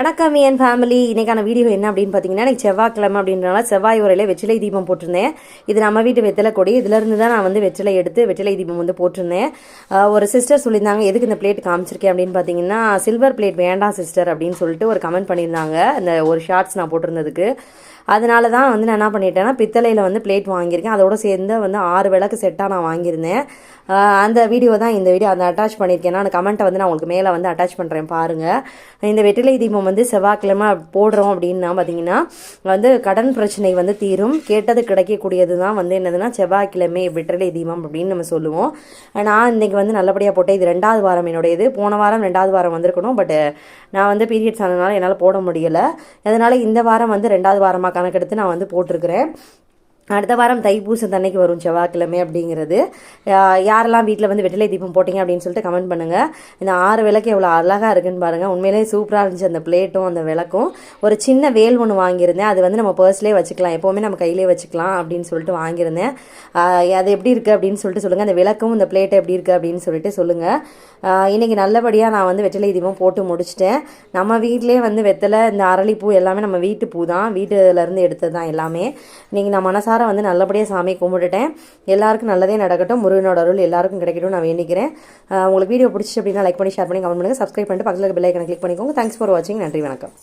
வணக்கம் என் ஃபேமிலி இன்றைக்கான வீடியோ என்ன அப்படின்னு பார்த்தீங்கன்னா எனக்கு செவ்வாய்க்கிழமை அப்படின்றனால செவ்வாய் உரையில வெற்றிலை தீபம் போட்டிருந்தேன். இது நம்ம வீட்டு வெத்தலை கொடி. இதுலேருந்து தான் நான் வந்து வெற்றிலை எடுத்து வெற்றிலை தீபம் வந்து போட்டிருந்தேன். ஒரு சிஸ்டர் சொல்லியிருந்தாங்க எதுக்கு இந்த பிளேட் காமிச்சிருக்கேன் அப்படின்னு பார்த்தீங்கன்னா சில்வர் பிளேட் வேண்டாம் சிஸ்டர் அப்படின்னு சொல்லிட்டு ஒரு கமெண்ட் பண்ணியிருந்தாங்க. அந்த ஒரு ஷார்ட்ஸ் நான் போட்டிருந்ததுக்கு. அதனால தான் வந்து நான் என்ன பண்ணிட்டேன்னா பித்தளையில் வந்து பிளேட் வாங்கியிருக்கேன். அதோட சேர்ந்து வந்து ஆறு விளக்கு செட்டாக நான் வாங்கியிருந்தேன். அந்த வீடியோ தான் இந்த வீடியோ அந்த அட்டாச் பண்ணியிருக்கேன். நான் கமெண்ட்டை வந்து நான் உங்களுக்கு மேலே வந்து அட்டாச் பண்ணுறேன் பாருங்கள் இந்த வெற்றிலை தீபம் வந்து செவ்வாய்க்கிழமை போடுறோம் அப்படின்னா பார்த்தீங்கன்னா வந்து கடன் பிரச்சனை வந்து தீரும். கேட்டது கிடைக்கக்கூடியது தான் வந்து என்னதுன்னா செவ்வாய்க்கிழமை வெற்றிலை தீபம் அப்படின்னு நம்ம சொல்லுவோம். நான் இன்னைக்கு வந்து நல்லபடியாக போட்டேன். இது ரெண்டாவது வாரம் என்னுடையது. போன வாரம் ரெண்டாவது வாரம் வந்திருக்கணும். பட் நான் வந்து பீரியட்ஸ் ஆனதுனால என்னால் போட முடியலை. அதனால் இந்த வாரம் வந்து ரெண்டாவது வாரமாக கணக்கெடுத்து நான் வந்து போட்டிருக்கிறேன். அடுத்த வாரம் தைப்பூசம் தன்னைக்கு வரும் செவ்வாய்க்கிழமை அப்படிங்கிறது. யாரெல்லாம் வீட்டில் வந்து வெற்றிலை தீபம் போட்டிங்க அப்படின்னு சொல்லிட்டு கமெண்ட் பண்ணுங்கள் இந்த ஆறு விளக்கு எவ்வளோ அழகாக இருக்குன்னு பாருங்கள் உண்மையிலேயே சூப்பராக இருந்துச்சு அந்த பிளேட்டும் அந்த விளக்கும். ஒரு சின்ன வேல் ஒன்று வாங்கியிருந்தேன். அது வந்து நம்ம பர்ஸ்லேயே வச்சுக்கலாம். எப்போவுமே நம்ம கையிலே வச்சுக்கலாம் அப்படின்னு சொல்லிட்டு வாங்கியிருந்தேன். அது எப்படி இருக்குது அப்படின்னு சொல்லிட்டு சொல்லுங்கள் அந்த விளக்கும் இந்த பிளேட் எப்படி இருக்குது அப்படின்னு சொல்லிட்டு சொல்லுங்கள் இன்றைக்கி நல்லபடியாக நான் வந்து வெற்றிலை தீபம் போட்டு முடிச்சிட்டேன். நம்ம வீட்டிலே வந்து வெத்தலை இந்த அரளிப்பூ எல்லாமே நம்ம வீட்டு பூ தான். வீட்டிலேருந்து எடுத்தது தான் எல்லாமே. இன்றைக்கி நான் மனசார வந்து நல்லபடியாக சாமி கும்பிட்டுட்டேன். எல்லாருக்கும் நல்லதே நடக்கட்டும். முருகனோட அருள் எல்லாருக்கும் கிடைக்கட்டும் நான் வேண்டிக்கிறேன். உங்களுக்கு வீடியோ பிடிச்சி அப்படின்னா லைக் பண்ணி ஷேர் பண்ணி கமெண்ட் பண்ணுங்கள் சப்ஸ்கிரைப் பண்ணிட்டு பக்கத்தில் பெல் ஐக்கனை கிளிக் பண்ணிக்கோங்க. தேங்க்ஸ் ஃபார் வாட்சிங் நன்றி வணக்கம்.